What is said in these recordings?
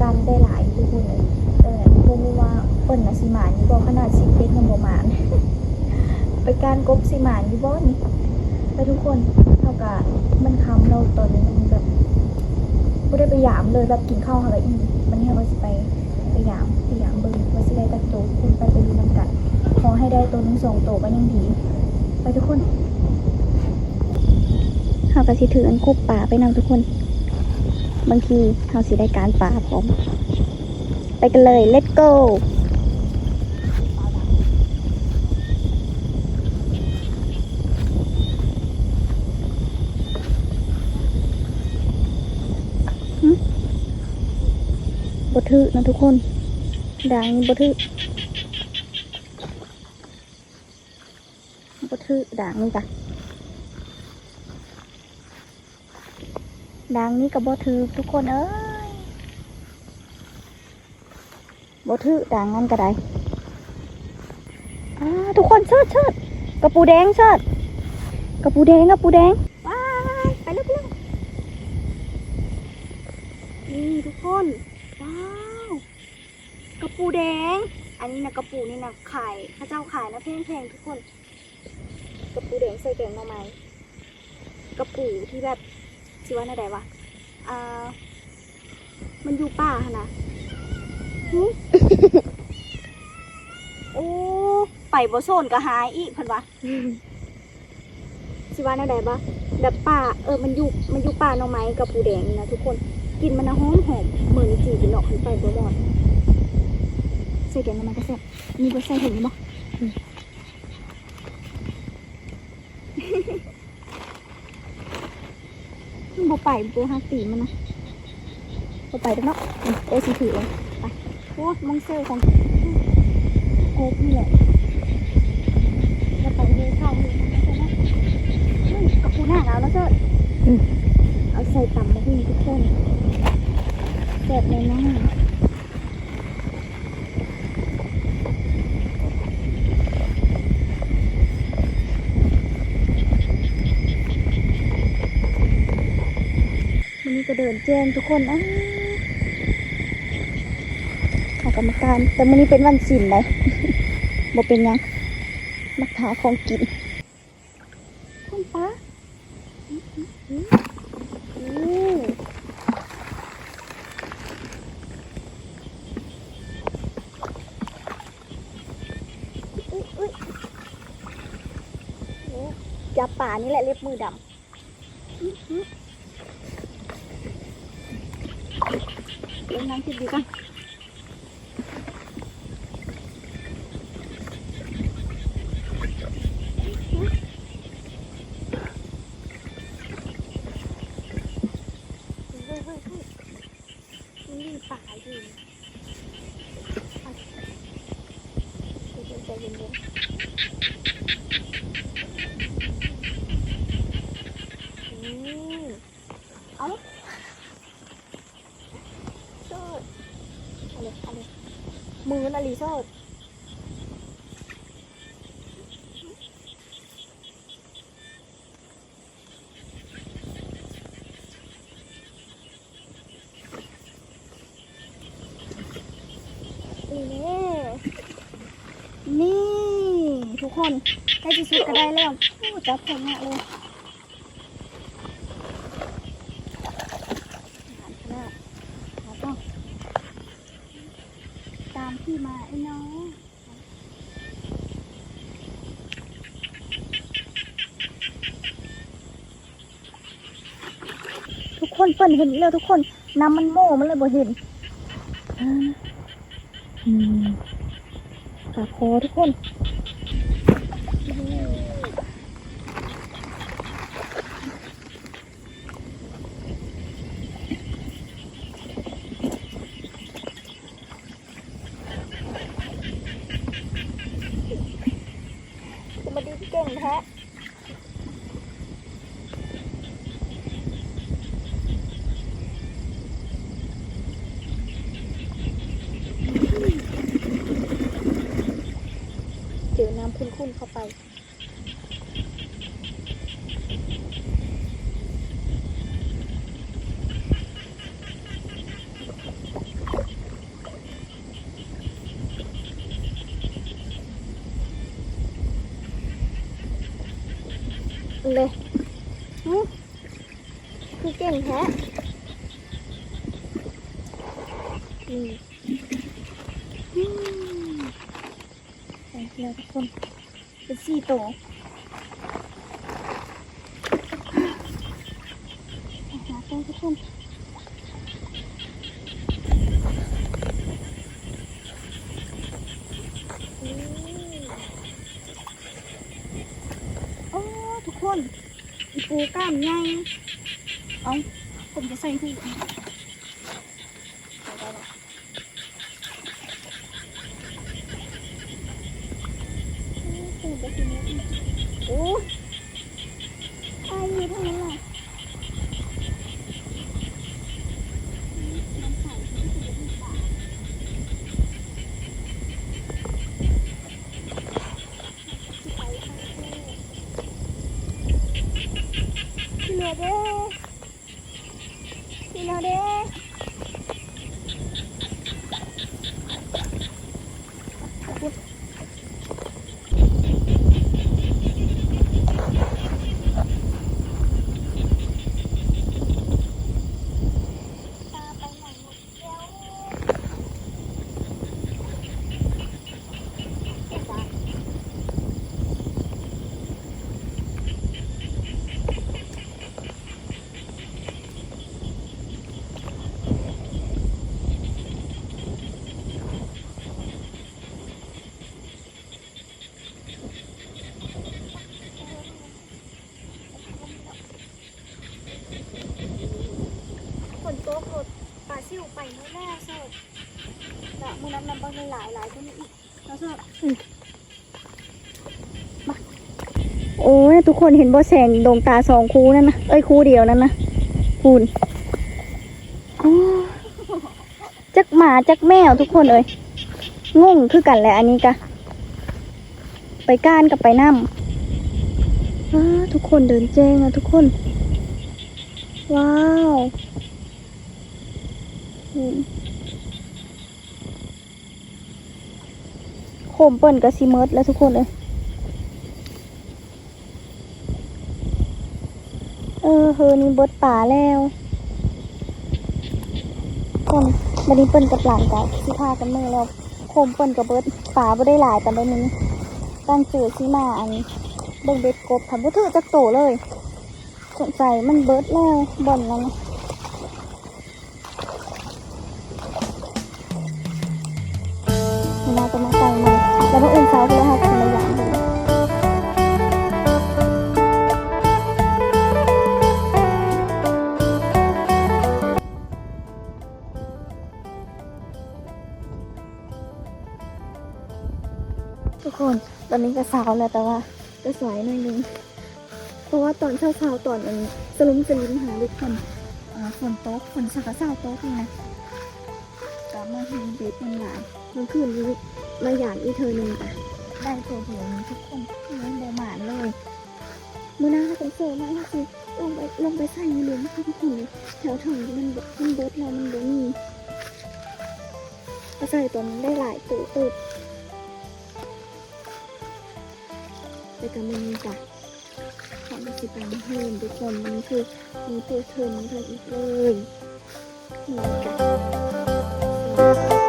ก้านได้หลายทุกคนเลยแต่บ่รู้ว่าเปิ้นน่ะสิหมานอยู่บ่ขนาดสิเป็ดยังบ่หมานไปกานกบสิหมานอยู่บ่นี่ไปทุกคนเท่ากับมันคำเราตอนนี้มันแบบบ่ได้ไปยามเลยแบบกินข้าวหาแล้วอีมันเนี่ยว่าสิไปไปยามไปยามเบิ่งว่าสิได้ตักโตคุณไปไปดูนํกันขอให้ได้ตัวนึงสองตัวก็ยังดี ไปทุกคนเฮาก็สิถืออันคุบป่าไปนำทุกคน บางทีเฮาสิได้การป่าพร้อม ไปกันเลย let's go หึบทึนะทุกคนด่างนี้บทึบทึด่างนี่จ้ะ ด่างนี้กับบทึทุกคนเอ้ยบทึด่างนั่นก็ได้ทุกคนเชิดเชิดกระปูแดงเชิดกระปูแดงกระปูแดงว้ายไปเร็วเร็วนี่ทุกคนว้าวกระปูแดง อันนี้นะกระปูนี่นะขายพระเจ้าขายนะแพงๆทุกคน กระปูแดงใส่แกงหน่อไม้กระปูที่แบบ ชื่อว่าอะไรวะอ่ามันอยู่ป่าหั่นนะหึโอ้ไปบ่โซนก็หายอีกเพันวะชื่อว่าอะไรวะแบบป่าเออมันอยู่มันอยู่ป่าหน่อไม้กระปูแดงนี่นะทุกคนกลินมันนะหอมหอมเหมือนจีบเนาะขึ้นไปบ่หมดใส่แกงน้ำมันก็แซ่บมีบ่ใส่เห็นบ่มันบ่ ไปบ่ฮักตีมันนะบ่ไปแล้วเนาะโออสิถือเลยไปโอ้มองเซลของกูนี่แหละจะไปเดูเข้าเลยนก็ได้อืมกับกูหน้าแล้วแล้วเจ้าใส่ต่ำมาให้ทุกคน แบบในหน้าวันนี้ก็เดิน แจ้งทุกคนอ้าวออกกรรมการ แต่วันนี้เป็นวันศิลป์เลยบ่เป็นยังมักหาของกินคุณป้าอือจับป่านี่แหละเล็บมือดำ อื้อหือเล่นน้ำคิดดีกันเฮ้ยเฮ้ยเฮ้ยมันมีป่าอยู่เอาเดี๋ยวๆใจเย็นๆ อืมเอาเชิดเอาเลยเอาเลย มือนาลีเชิดนี่แน่นี่ทุกคนใกล้ที่สุดก็ได้แล้วจับแข็งมากเลย อาหารขนาดแล้วก็ตามพี่มาไอ้น้องทุกคนเพิ่นเห็นอีกแล้วทุกคนน้ำมันโม่มันเลยบ่เห็นอืมปากคอทุกคนอืม จะมาดีที่เก่งแท้ คุ้นๆเข้าไป เลยหึคือเก่งแท้อืม ไปแล้วทุกคน เป็นสี่โตวไปหาตัวทุกคนโอ้ทุกคน ปูกล้ามใหญ่เอาผมจะใส่หูใส่ได้ละโอ้ปูจะกินแล้วโอ้ตายอยู่เท่านั้นแหละมันใส่ที่สุดในปากที่ไปข้างคู่ พี่เหลือเด้พี่เหลือเด้ตาไปไหนหมดแล้วจ้า ฝ นตกรถปลาซิวไปเมื่แรกเสิร์ฟแล้วมื่อนั้นนำบางหลายหลายคนอีกแล้วเสิร์ฟมาโอ้ยทุกคนเห็นบ่แสงดวงตาสองคู่นั่นนะเอ้ยคู่เดียวนั่นนะคูณโอ้จักหมาจักแมวทุกคนเอ้ยงงคือกันแหละอันนี้กะไปก้านกับไปน้ำทุกคนเดินแจ้งอะทุกคน ว้าว อืมโคมเปิ่นกับซีเมิร์ดแล้วทุกคนเลยเออเฮอนี่เบิดป่าแล้วคนบันนี้เปิ่นกับหลานกับสิพากันเมื่อแล้วโคมเปิ่นกับเบิดป่าบ่ได้หลายแต่ได้นี้ตั้งจือซีมาอันเบิ่งเบ็ดกบทำบ่ถือจักโตเลยสงสัยมันเบิดแล้วบ่นนั้นน่ะ คน ตอนนี้ก็เช้าแล้วแต่ว่าก็สวยหน่อยนึง เพราะว่าตอนเช้าๆตอนอันสลุมสลิมหาลูกคนอ่าฝนตกฝนสักกะเช้าตกนี่นะกลับมาเห็นเบ็ดมันหลายเมื่อคืนนี้มาอย่างอีเธอหนึ่งอะได้ตัวเดียวนี้ทุกคนไม่โบหมานเลยมือหน้าเขาเป็นเซอร์มากสิลงไปลงไปใส่ในหลุมค่ะทุกคนเลยแถวถังมันแบบมันเบิดแล้วมันเบิดมีก็ใส่ตัวนั้นได้หลายตัวตึบ แต่ก็ไมันมีจ้ะของดิจิตอลเพิ่มทุกคนมันคือมีตัวเทอมเพิ่มอีกเลยนี่จ้ะคน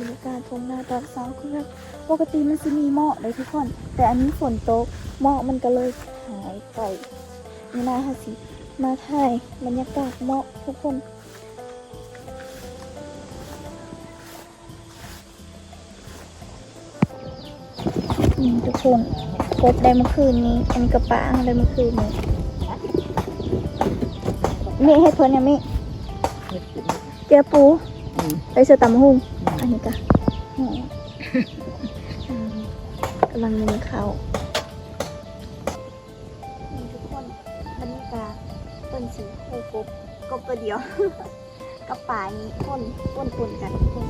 บรรยากาศทงหน้าตอนเช้าคือแบบปกติมันสิมีหมอกเลยทุกคน แต่อันนี้ฝนตกหมอกมันก็เลยหายไปนี่นะฮะสิมาถ่ายบรรยากาศหมอกทุกคนนี่ทุกคนกบได้เมื่อคืนนี้ อันนี้กระปางได้เมื่อคืนนี้มีให้เพิ่นยังมีเจอปูอืมไปเสือตำหุ่ง อันนี้ก็กำลังมีข้าวนี่ทุกคนบรรยากาศเปิ้นสีคู่กบกบตัวเดียวกับป่านี้ต้นต้นปนกันทุกคน